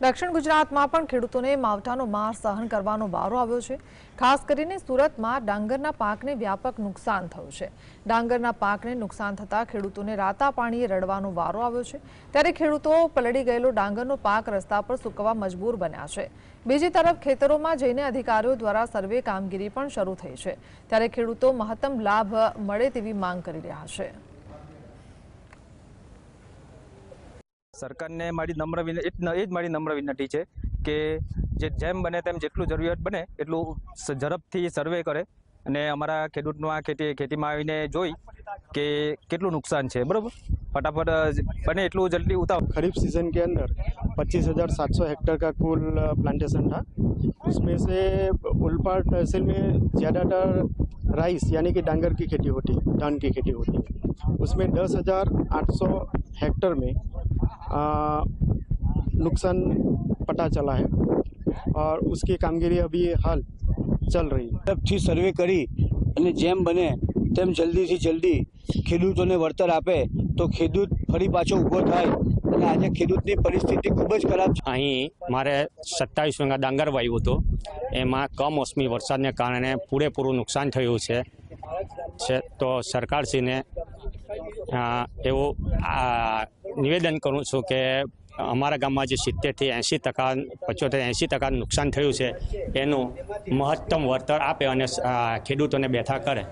દક્ષિણ ગુજરાતમાં પણ ખેડૂતોને માવઠાનો માર સહન કરવાનો વારો આવ્યો છે. ખાસ કરીને સુરતમાં ડાંગરના પાકને વ્યાપક નુકસાન થયું છે. ડાંગરના પાકને નુકસાન થતાં ખેડૂતોને રાતા પાણીએ રડવાનો વારો આવ્યો છે. ત્યારે ખેડૂતો પલળી ગયેલો ડાંગરનો પાક રસ્તા પર સૂકવવા મજબૂર બન્યા છે. બીજી તરફ ખેતરોમાં જઈને અધિકારીઓ દ્વારા સર્વે કામગીરી પણ શરૂ થઈ છે. ત્યારે ખેડૂતો મહત્તમ લાભ મળે તેવી માંગ કરી રહ્યા છે. સરકારને મારી નમ્ર વિન એ જ એ જ મારી નમ્ર વિનંતી છે કે જે જેમ બને તેમ જેટલું જરૂરિયાત બને એટલું સ- ઝડપથી સર્વે કરે અને અમારા ખેડૂતનું આ ખેતી ખેતીમાં આવીને જોઈ કે કેટલું નુકસાન છે બરાબર ફટાફટ અ, બને એટલું જલ્દી ઉતાવ खरीफ सीजन के अंदर पच्चीस हज़ार सात सौ हेक्टेयर का कुल प्लांटेशन था उसमें से उल्पाड़ तहसील में ज़्यादातर राइस यानी कि डांगर की खेती होती है धान की खेती होती है उसमें दस हज़ार आठ सौ हेक्टर में आ, नुकसान पता चला है और उसकी कामगिरी अभी हाल चल रही है ઝડપથી સર્વે કરી અને જેમ બને તેમ જલ્દીથી જલ્દી ખેડૂતોને વળતર આપે તો ખેડૂત ફરી પાછો ઊભો થાય અને આજે ખેડૂતની પરિસ્થિતિ ખૂબ જ ખરાબ છે અહીં મારે સત્તાવીસ વીઘા ડાંગર વાવ્યું હતું એમાં કમોસમી વરસાદને કારણે પૂરેપૂરું નુકસાન થયું છે છે તો સરકારશ્રીને અ, એવું આ નિવેદન કરું છું કે અમારા ગામમાં જે સિત્તેરથી એંસી ટકા, પચોતેર એંસી ટકા નુકસાન થયું છે, એનું મહત્તમ વળતર આપે અને ખેડૂતોને બેઠા કરે.